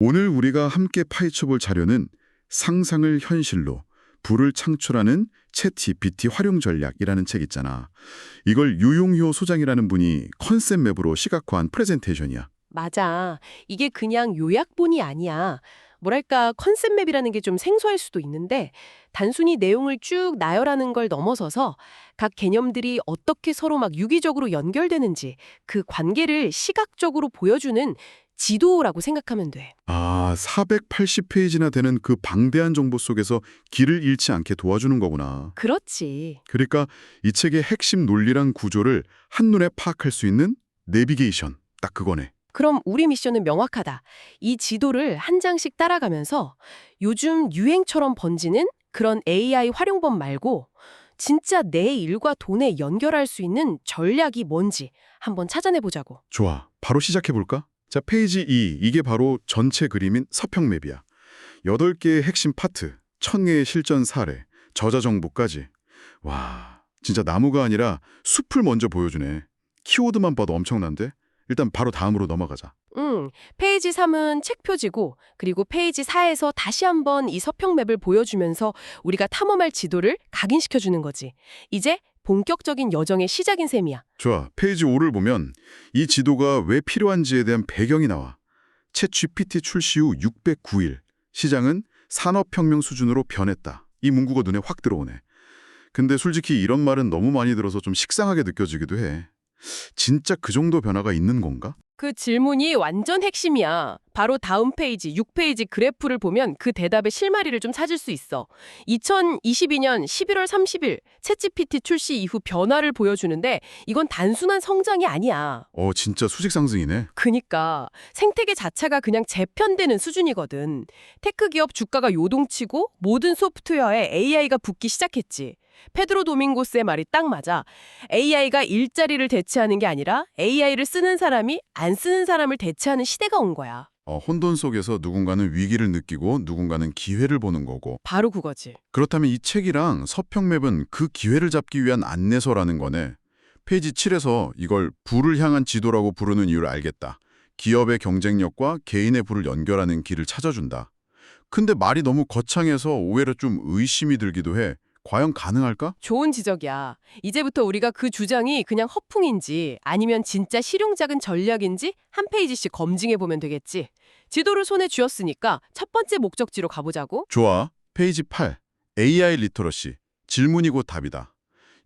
오늘 우리가 함께 파헤쳐볼 자료는 상상을 현실로 불을 창출하는 챗 GPT 활용 전략이라는 책 있잖아. 이걸 유용효 소장이라는 분이 컨셉 맵으로 시각화한 프레젠테이션이야. 맞아. 이게 그냥 요약본이 아니야. 뭐랄까 컨셉 맵이라는 게 좀 생소할 수도 있는데 단순히 내용을 쭉 나열하는 걸 넘어서서 각 개념들이 어떻게 서로 막 유기적으로 연결되는지 그 관계를 시각적으로 보여주는 지도라고 생각하면 돼. 아, 480페이지나 되는 그 방대한 정보 속에서 길을 잃지 않게 도와주는 거구나. 그렇지. 그러니까 이 책의 핵심 논리랑 구조를 한눈에 파악할 수 있는 내비게이션. 딱 그거네. 그럼 우리 미션은 명확하다. 이 지도를 한 장씩 따라가면서 요즘 유행처럼 번지는 그런 AI 활용법 말고 진짜 내 일과 돈에 연결할 수 있는 전략이 뭔지 한번 찾아내 보자고. 좋아. 바로 시작해볼까? 자, 페이지 2. 이게 바로 전체 그림인 서평맵이야. 8개의 핵심 파트, 1000개의 실전 사례, 저자 정보까지. 와, 진짜 나무가 아니라 숲을 먼저 보여주네. 키워드만 봐도 엄청난데? 일단 바로 다음으로 넘어가자. 음, 페이지 3은 책 표지고 그리고 페이지 4에서 다시 한번 이 서평맵을 보여주면서 우리가 탐험할 지도를 각인시켜 주는 거지. 이제 본격적인 여정의 시작인 셈이야. 좋아. 페이지 5를 보면 이 지도가 왜 필요한지에 대한 배경이 나와. 챗 GPT 출시 후 609일. 시장은 산업혁명 수준으로 변했다. 이 문구가 눈에 확 들어오네. 근데 솔직히 이런 말은 너무 많이 들어서 좀 식상하게 느껴지기도 해. 진짜 그 정도 변화가 있는 건가? 그 질문이 완전 핵심이야. 바로 다음 페이지, 6페이지 그래프를 보면 그 대답의 실마리를 좀 찾을 수 있어. 2022년 11월 30일 챗GPT 출시 이후 변화를 보여주는데 이건 단순한 성장이 아니야. 어, 진짜 수직 상승이네. 그니까 생태계 자체가 그냥 재편되는 수준이거든. 테크 기업 주가가 요동치고 모든 소프트웨어에 AI가 붙기 시작했지. 페드로 도밍고스의 말이 딱 맞아. AI가 일자리를 대체하는 게 아니라 AI를 쓰는 사람이 안 쓰는 사람을 대체하는 시대가 온 거야. 어, 혼돈 속에서 누군가는 위기를 느끼고 누군가는 기회를 보는 거고. 바로 그거지. 그렇다면 이 책이랑 서평맵은 그 기회를 잡기 위한 안내서라는 거네. 페이지 7에서 이걸 부를 향한 지도라고 부르는 이유를 알겠다. 기업의 경쟁력과 개인의 부를 연결하는 길을 찾아준다. 근데 말이 너무 거창해서 오히려 좀 의심이 들기도 해. 과연 가능할까? 좋은 지적이야. 이제부터 우리가 그 주장이 그냥 허풍인지 아니면 진짜 실용적인 전략인지 한 페이지씩 검증해 보면 되겠지. 지도를 손에 쥐었으니까 첫 번째 목적지로 가보자고. 좋아. 페이지 8. AI 리터러시. 질문이 곧 답이다.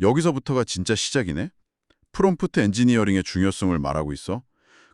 여기서부터가 진짜 시작이네. 프롬프트 엔지니어링의 중요성을 말하고 있어.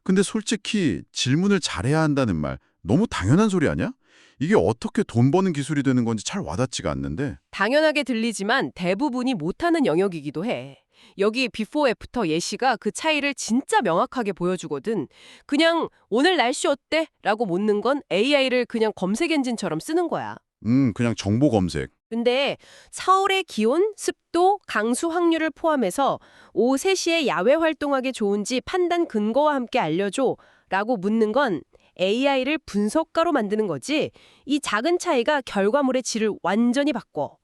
근데 솔직히 질문을 잘해야 한다는 말 너무 당연한 소리 아니야? 이게 어떻게 돈 버는 기술이 되는 건지 잘 와닿지가 않는데. 당연하게 들리지만 대부분이 못하는 영역이기도 해. 여기 비포 애프터 예시가 그 차이를 진짜 명확하게 보여주거든. 그냥 오늘 날씨 어때? 라고 묻는 건 AI를 그냥 검색 엔진처럼 쓰는 거야. 음, 그냥 정보 검색. 근데 서울의 기온, 습도, 강수 확률을 포함해서 오후 3시에 야외 활동하기 좋은지 판단 근거와 함께 알려줘 라고 묻는 건 AI를 분석가로 만드는 거지 이 작은 차이가 결과물의 질을 완전히 바꿔.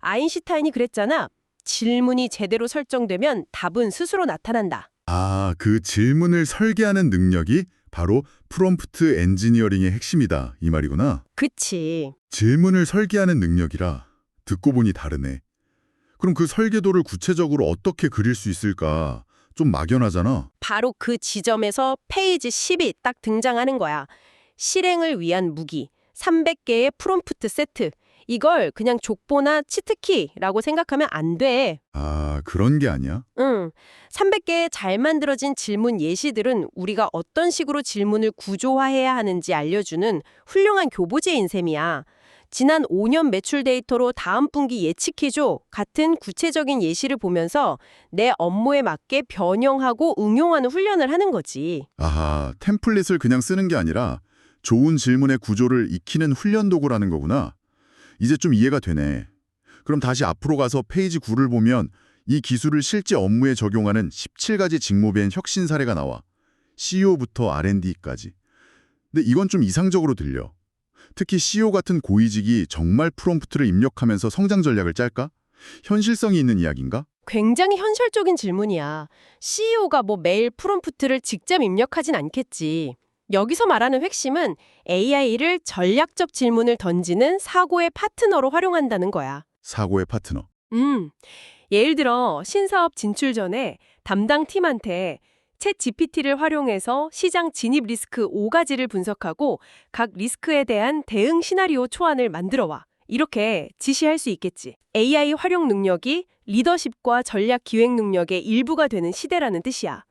아인슈타인이 그랬잖아. 질문이 제대로 설정되면 답은 스스로 나타난다. 아, 그 질문을 설계하는 능력이 바로 프롬프트 엔지니어링의 핵심이다. 이 말이구나. 그치. 질문을 설계하는 능력이라 듣고 보니 다르네. 그럼 그 설계도를 구체적으로 어떻게 그릴 수 있을까? 좀 막연하잖아. 바로 그 지점에서 페이지 10이 딱 등장하는 거야. 실행을 위한 무기, 300개의 프롬프트 세트. 이걸 그냥 족보나 치트키라고 생각하면 안 돼. 아, 그런 게 아니야? 응. 300개의 잘 만들어진 질문 예시들은 우리가 어떤 식으로 질문을 구조화해야 하는지 알려주는 훌륭한 교보제인 셈이야. 지난 5년 매출 데이터로 다음 분기 예측해줘 같은 구체적인 예시를 보면서 내 업무에 맞게 변형하고 응용하는 훈련을 하는 거지. 아하, 템플릿을 그냥 쓰는 게 아니라 좋은 질문의 구조를 익히는 훈련 도구라는 거구나. 이제 좀 이해가 되네. 그럼 다시 앞으로 가서 페이지 9를 보면 이 기술을 실제 업무에 적용하는 17가지 직무배인 혁신 사례가 나와. CEO부터 R&D까지. 근데 이건 좀 이상적으로 들려. 특히 CEO 같은 고위직이 정말 프롬프트를 입력하면서 성장 전략을 짤까? 현실성이 있는 이야기인가? 굉장히 현실적인 질문이야. CEO가 뭐 매일 프롬프트를 직접 입력하진 않겠지. 여기서 말하는 핵심은 AI를 전략적 질문을 던지는 사고의 파트너로 활용한다는 거야. 사고의 파트너. 음, 예를 들어 신사업 진출 전에 담당 팀한테 챗 GPT를 활용해서 시장 진입 리스크 5가지를 분석하고 각 리스크에 대한 대응 시나리오 초안을 만들어 와. 이렇게 지시할 수 있겠지. AI 활용 능력이 리더십과 전략 기획 능력의 일부가 되는 시대라는 뜻이야.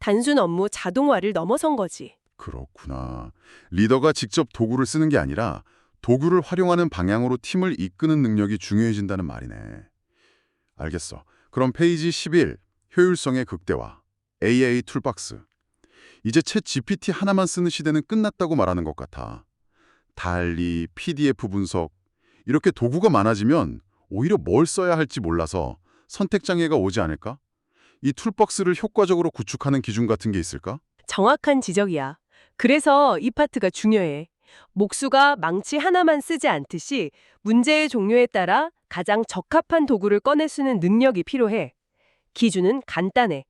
단순 업무 자동화를 넘어선 거지. 그렇구나. 리더가 직접 도구를 쓰는 게 아니라 도구를 활용하는 방향으로 팀을 이끄는 능력이 중요해진다는 말이네. 알겠어. 그럼 페이지 11, 효율성의 극대화. AI 툴박스. 이제 챗 GPT 하나만 쓰는 시대는 끝났다고 말하는 것 같아. 달리, PDF 분석. 이렇게 도구가 많아지면 오히려 뭘 써야 할지 몰라서 선택 장애가 오지 않을까? 이 툴박스를 효과적으로 구축하는 기준 같은 게 있을까? 정확한 지적이야. 그래서 이 파트가 중요해. 목수가 망치 하나만 쓰지 않듯이 문제의 종류에 따라 가장 적합한 도구를 꺼내 쓰는 능력이 필요해. 기준은 간단해.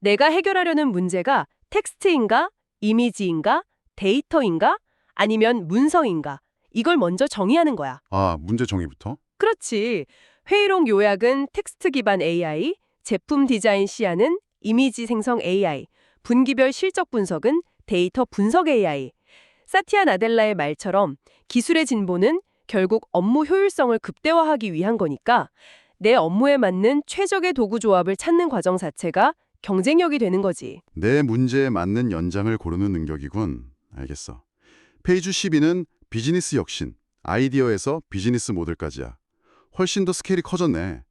내가 해결하려는 문제가 텍스트인가, 이미지인가, 데이터인가, 아니면 문서인가. 이걸 먼저 정의하는 거야. 아, 문제 정의부터? 그렇지. 회의록 요약은 텍스트 기반 AI, 제품 디자인 시야는 이미지 생성 AI, 분기별 실적 분석은 데이터 분석 AI. 사티아 나델라의 말처럼 기술의 진보는 결국 업무 효율성을 극대화하기 위한 거니까 내 업무에 맞는 최적의 도구 조합을 찾는 과정 자체가 경쟁력이 되는 거지. 내 문제에 맞는 연장을 고르는 능력이군. 알겠어. 페이지 12는 비즈니스 혁신, 아이디어에서 비즈니스 모델까지야. 훨씬 더 스케일이 커졌네.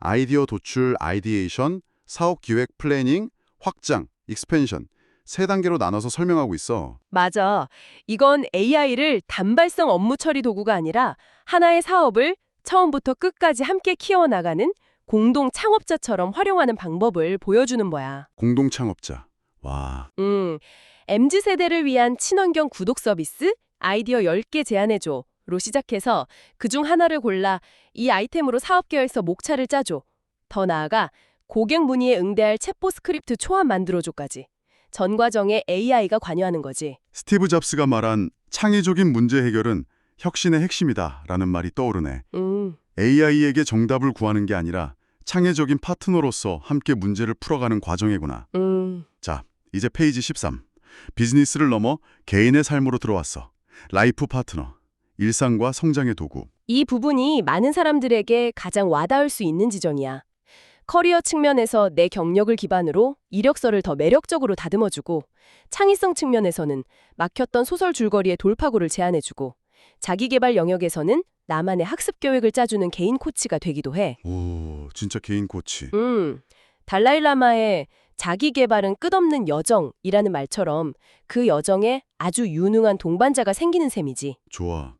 아이디어 도출, 아이디에이션, 사업 기획, 플래닝, 확장, 익스펜션 세 단계로 나눠서 설명하고 있어. 맞아. 이건 AI를 단발성 업무 처리 도구가 아니라 하나의 사업을 처음부터 끝까지 함께 키워나가는 공동 창업자처럼 활용하는 방법을 보여주는 거야. 공동 창업자. 와, 음, MZ세대를 위한 친환경 구독 서비스 아이디어 10개 제안해줘. 로 시작해서 그중 하나를 골라 이 아이템으로 사업 계획서 목차를 짜줘. 더 나아가 고객 문의에 응대할 챗봇 스크립트 초안 만들어줘까지. 전 과정에 AI가 관여하는 거지. 스티브 잡스가 말한 창의적인 문제 해결은 혁신의 핵심이다 라는 말이 떠오르네. 음, AI에게 정답을 구하는 게 아니라 창의적인 파트너로서 함께 문제를 풀어가는 과정이구나. 음. 자, 이제 페이지 13. 비즈니스를 넘어 개인의 삶으로 들어왔어. 라이프 파트너. 일상과 성장의 도구. 이 부분이 많은 사람들에게 가장 와닿을 수 있는 지점이야. 커리어 측면에서 내 경력을 기반으로 이력서를 더 매력적으로 다듬어주고, 창의성 측면에서는 막혔던 소설 줄거리의 돌파구를 제안해주고, 자기개발 영역에서는 나만의 학습 계획을 짜주는 개인 코치가 되기도 해. 오, 진짜 개인 코치. 음, 달라이라마의 자기 개발은 끝없는 여정이라는 말처럼 그 여정에 아주 유능한 동반자가 생기는 셈이지. 좋아.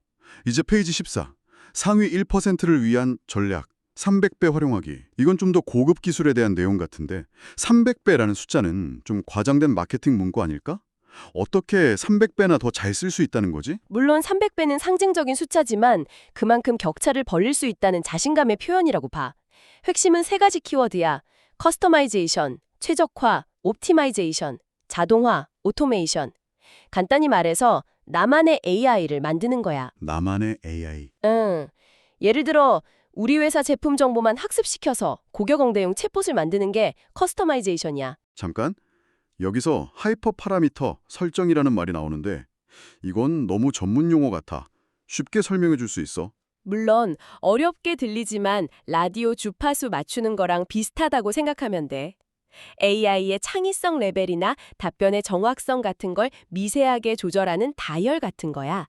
이제 페이지 14. 상위 1%를 위한 전략. 300배 활용하기. 이건 좀 더 고급 기술에 대한 내용 같은데 300배라는 숫자는 좀 과장된 마케팅 문구 아닐까? 어떻게 300배나 더 잘 쓸 수 있다는 거지? 물론 300배는 상징적인 숫자지만 그만큼 격차를 벌릴 수 있다는 자신감의 표현이라고 봐. 핵심은 세 가지 키워드야. 커스터마이제이션, 최적화, 옵티마이제이션, 자동화, 오토메이션. 간단히 말해서 나만의 AI를 만드는 거야. 나만의 AI. 응. 예를 들어 우리 회사 제품 정보만 학습시켜서 고객 응대용 챗봇을 만드는 게 커스터마이제이션이야. 잠깐. 여기서 하이퍼 파라미터 설정이라는 말이 나오는데 이건 너무 전문 용어 같아. 쉽게 설명해 줄 수 있어? 물론 어렵게 들리지만 라디오 주파수 맞추는 거랑 비슷하다고 생각하면 돼. AI의 창의성 레벨이나 답변의 정확성 같은 걸 미세하게 조절하는 다이얼 같은 거야.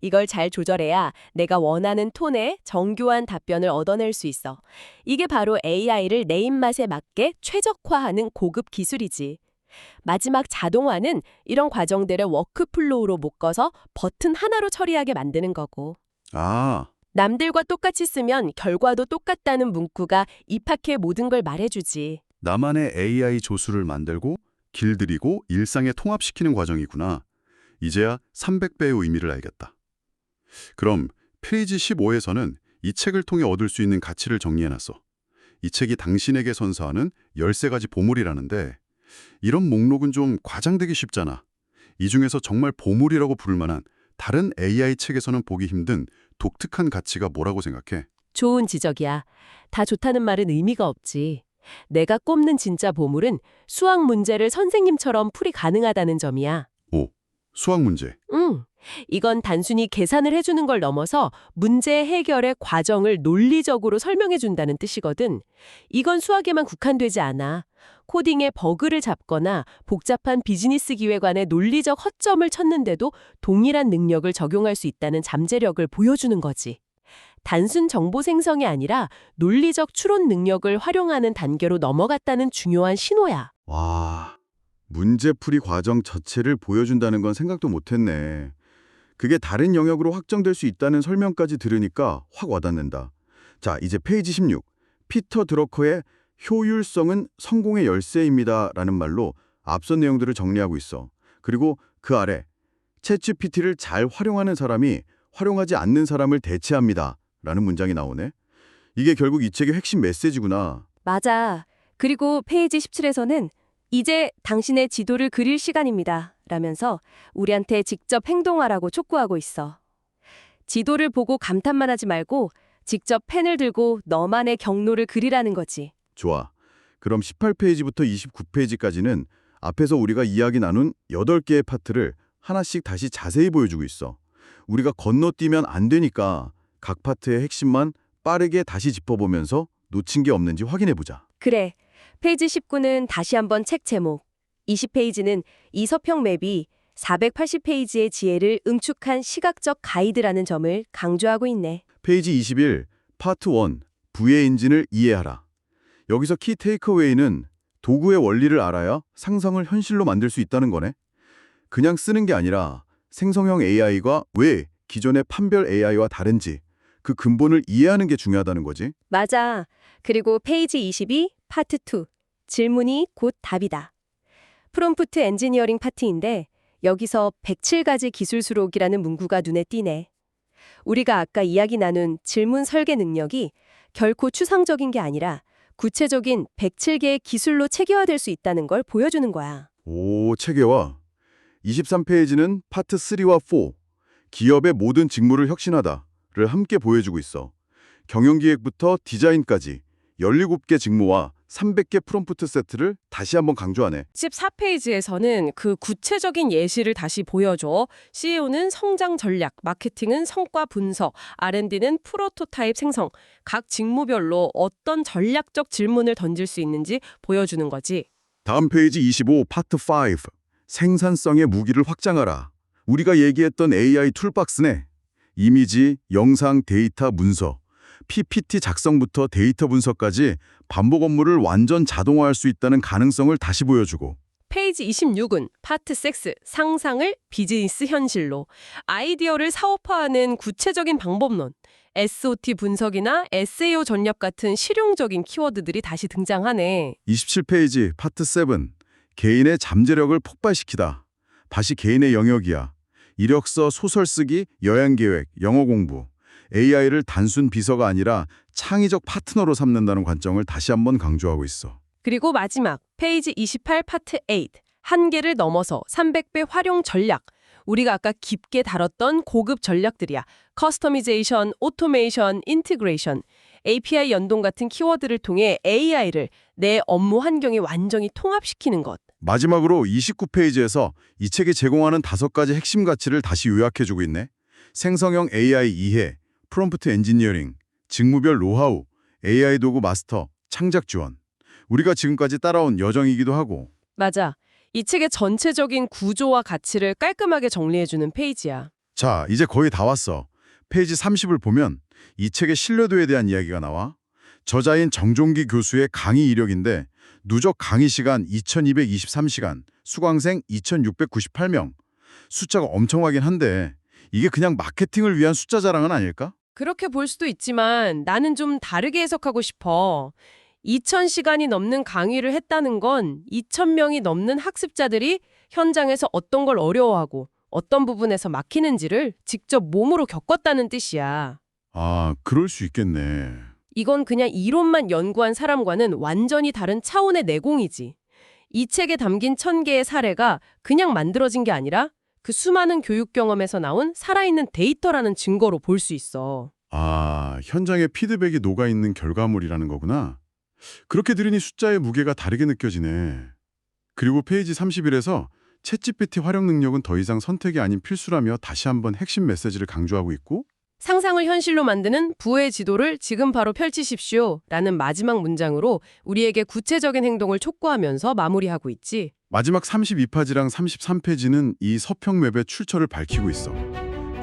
이걸 잘 조절해야 내가 원하는 톤의 정교한 답변을 얻어낼 수 있어. 이게 바로 AI를 내 입맛에 맞게 최적화하는 고급 기술이지. 마지막 자동화는 이런 과정들을 워크플로우로 묶어서 버튼 하나로 처리하게 만드는 거고. 아, 남들과 똑같이 쓰면 결과도 똑같다는 문구가 입학해 모든 걸 말해주지. 나만의 AI 조수를 만들고 길들이고 일상에 통합시키는 과정이구나. 이제야 300배의 의미를 알겠다. 그럼 페이지 15에서는 이 책을 통해 얻을 수 있는 가치를 정리해놨어. 이 책이 당신에게 선사하는 13가지 보물이라는데 이런 목록은 좀 과장되기 쉽잖아. 이 중에서 정말 보물이라고 부를 만한 다른 AI 책에서는 보기 힘든 독특한 가치가 뭐라고 생각해? 좋은 지적이야. 다 좋다는 말은 의미가 없지. 내가 꼽는 진짜 보물은 수학 문제를 선생님처럼 풀이 가능하다는 점이야. 오, 수학 문제. 응. 이건 단순히 계산을 해주는 걸 넘어서 문제 해결의 과정을 논리적으로 설명해준다는 뜻이거든. 이건 수학에만 국한되지 않아. 코딩의 버그를 잡거나 복잡한 비즈니스 기획안의 논리적 허점을 찾는데도 동일한 능력을 적용할 수 있다는 잠재력을 보여주는 거지. 단순 정보 생성이 아니라 논리적 추론 능력을 활용하는 단계로 넘어갔다는 중요한 신호야. 와, 문제풀이 과정 자체를 보여준다는 건 생각도 못했네. 그게 다른 영역으로 확정될 수 있다는 설명까지 들으니까 확 와닿는다. 자, 이제 페이지 16. 피터 드러커의 효율성은 성공의 열쇠입니다. 라는 말로 앞선 내용들을 정리하고 있어. 그리고 그 아래 챗GPT를 잘 활용하는 사람이 활용하지 않는 사람을 대체합니다. 라는 문장이 나오네. 이게 결국 이 책의 핵심 메시지구나. 맞아. 그리고 페이지 17에서는 이제 당신의 지도를 그릴 시간입니다. 라면서 우리한테 직접 행동하라고 촉구하고 있어. 지도를 보고 감탄만 하지 말고 직접 펜을 들고 너만의 경로를 그리라는 거지. 좋아. 그럼 18페이지부터 29페이지까지는 앞에서 우리가 이야기 나눈 8개의 파트를 하나씩 다시 자세히 보여주고 있어. 우리가 건너뛰면 안 되니까 각 파트의 핵심만 빠르게 다시 짚어보면서 놓친 게 없는지 확인해보자. 그래. 페이지 19는 다시 한번 책 제목. 20페이지는 이 서평 맵이 480페이지의 지혜를 응축한 시각적 가이드라는 점을 강조하고 있네. 페이지 21, 파트 1, 부의 엔진을 이해하라. 여기서 키 테이크어웨이는 도구의 원리를 알아야 상상을 현실로 만들 수 있다는 거네. 그냥 쓰는 게 아니라 생성형 AI가 왜 기존의 판별 AI와 다른지 그 근본을 이해하는 게 중요하다는 거지. 맞아. 그리고 페이지 22, 파트 2. 질문이 곧 답이다. 프롬프트 엔지니어링 파트인데 여기서 107가지 기술 수록이라는 문구가 눈에 띄네. 우리가 아까 이야기 나눈 질문 설계 능력이 결코 추상적인 게 아니라 구체적인 107개의 기술로 체계화될 수 있다는 걸 보여주는 거야. 오, 체계화. 23페이지는 파트 3와 4. 기업의 모든 직무를 혁신하다를 함께 보여주고 있어. 경영기획부터 디자인까지 17개 직무와 300개 프롬프트 세트를 다시 한번 강조하네. 14페이지에서는 그 구체적인 예시를 다시 보여줘. CEO는 성장 전략, 마케팅은 성과 분석, R&D는 프로토타입 생성. 각 직무별로 어떤 전략적 질문을 던질 수 있는지 보여주는 거지. 다음 페이지 25 파트 5. 생산성의 무기를 확장하라. 우리가 얘기했던 AI 툴박스네. 이미지, 영상, 데이터 문서, PPT 작성부터 데이터 분석까지 반복 업무를 완전 자동화할 수 있다는 가능성을 다시 보여주고 페이지 26은 파트 6 상상을 비즈니스 현실로 아이디어를 사업화하는 구체적인 방법론 SOT 분석이나 SAO 전략 같은 실용적인 키워드들이 다시 등장하네. 27페이지 파트 7 개인의 잠재력을 폭발시키다. 다시 개인의 영역이야. 이력서, 소설 쓰기, 여행 계획, 영어 공부. AI를 단순 비서가 아니라 창의적 파트너로 삼는다는 관점을 다시 한번 강조하고 있어. 그리고 마지막 페이지 28 파트 8 한계를 넘어서 300배 활용 전략 우리가 아까 깊게 다뤘던 고급 전략들이야. 커스터미제이션, 오토메이션, 인티그레이션, API 연동 같은 키워드를 통해 AI를 내 업무 환경에 완전히 통합시키는 것. 마지막으로 29페이지에서 이 책이 제공하는 다섯 가지 핵심 가치를 다시 요약해주고 있네. 생성형 AI 이해, 프롬프트 엔지니어링, 직무별 노하우, AI 도구 마스터, 창작 지원. 우리가 지금까지 따라온 여정이기도 하고 맞아. 이 책의 전체적인 구조와 가치를 깔끔하게 정리해주는 페이지야. 자, 이제 거의 다 왔어. 페이지 30을 보면 이 책의 신뢰도에 대한 이야기가 나와. 저자인 정종기 교수의 강의 이력인데 누적 강의 시간 2223시간, 수강생 2698명. 숫자가 엄청나긴 한데 이게 그냥 마케팅을 위한 숫자 자랑은 아닐까? 그렇게 볼 수도 있지만 나는 좀 다르게 해석하고 싶어. 2,000시간이 넘는 강의를 했다는 건 2,000명이 넘는 학습자들이 현장에서 어떤 걸 어려워하고 어떤 부분에서 막히는지를 직접 몸으로 겪었다는 뜻이야. 아, 그럴 수 있겠네. 이건 그냥 이론만 연구한 사람과는 완전히 다른 차원의 내공이지. 이 책에 담긴 천 개의 사례가 그냥 만들어진 게 아니라 그 수많은 교육 경험에서 나온 살아있는 데이터라는 증거로 볼 수 있어. 아, 현장에 피드백이 녹아있는 결과물이라는 거구나. 그렇게 들으니 숫자의 무게가 다르게 느껴지네. 그리고 페이지 31에서 챗GPT 활용 능력은 더 이상 선택이 아닌 필수라며 다시 한번 핵심 메시지를 강조하고 있고 상상을 현실로 만드는 부의 지도를 지금 바로 펼치십시오. 라는 마지막 문장으로 우리에게 구체적인 행동을 촉구하면서 마무리하고 있지. 마지막 32페이지랑 33페이지는 이 서평 맵의 출처를 밝히고 있어.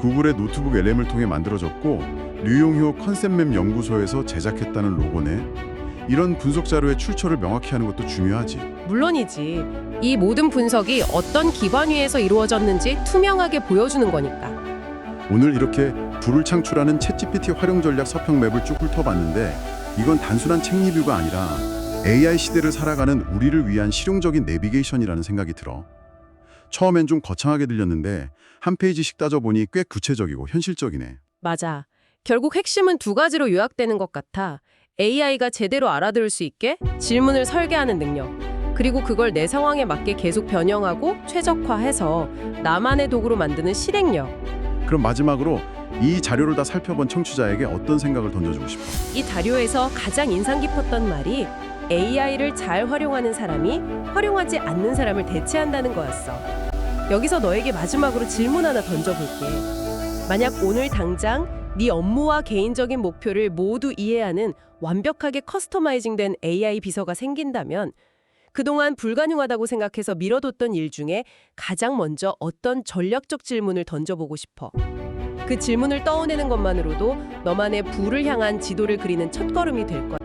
구글의 노트북 LM을 통해 만들어졌고 류용효 컨셉맵 연구소에서 제작했다는 로고네. 이런 분석 자료의 출처를 명확히 하는 것도 중요하지. 물론이지. 이 모든 분석이 어떤 기반 위에서 이루어졌는지 투명하게 보여주는 거니까. 오늘 이렇게 불을 창출하는 챗GPT 활용 전략 서평 맵을 쭉 훑어봤는데 이건 단순한 책 리뷰가 아니라 AI 시대를 살아가는 우리를 위한 실용적인 내비게이션이라는 생각이 들어. 처음엔 좀 거창하게 들렸는데 한 페이지씩 따져보니 꽤 구체적이고 현실적이네. 맞아. 결국 핵심은 두 가지로 요약되는 것 같아. AI가 제대로 알아들을 수 있게 질문을 설계하는 능력. 그리고 그걸 내 상황에 맞게 계속 변형하고 최적화해서 나만의 도구로 만드는 실행력. 그럼 마지막으로 이 자료를 다 살펴본 청취자에게 어떤 생각을 던져주고 싶어? 이 자료에서 가장 인상 깊었던 말이 AI를 잘 활용하는 사람이 활용하지 않는 사람을 대체한다는 거였어. 여기서 너에게 마지막으로 질문 하나 던져볼게. 만약 오늘 당장 네 업무와 개인적인 목표를 모두 이해하는 완벽하게 커스터마이징된 AI 비서가 생긴다면 그동안 불가능하다고 생각해서 미뤄뒀던 일 중에 가장 먼저 어떤 전략적 질문을 던져보고 싶어. 그 질문을 떠올리는 것만으로도 너만의 부를 향한 지도를 그리는 첫걸음이 될 거야.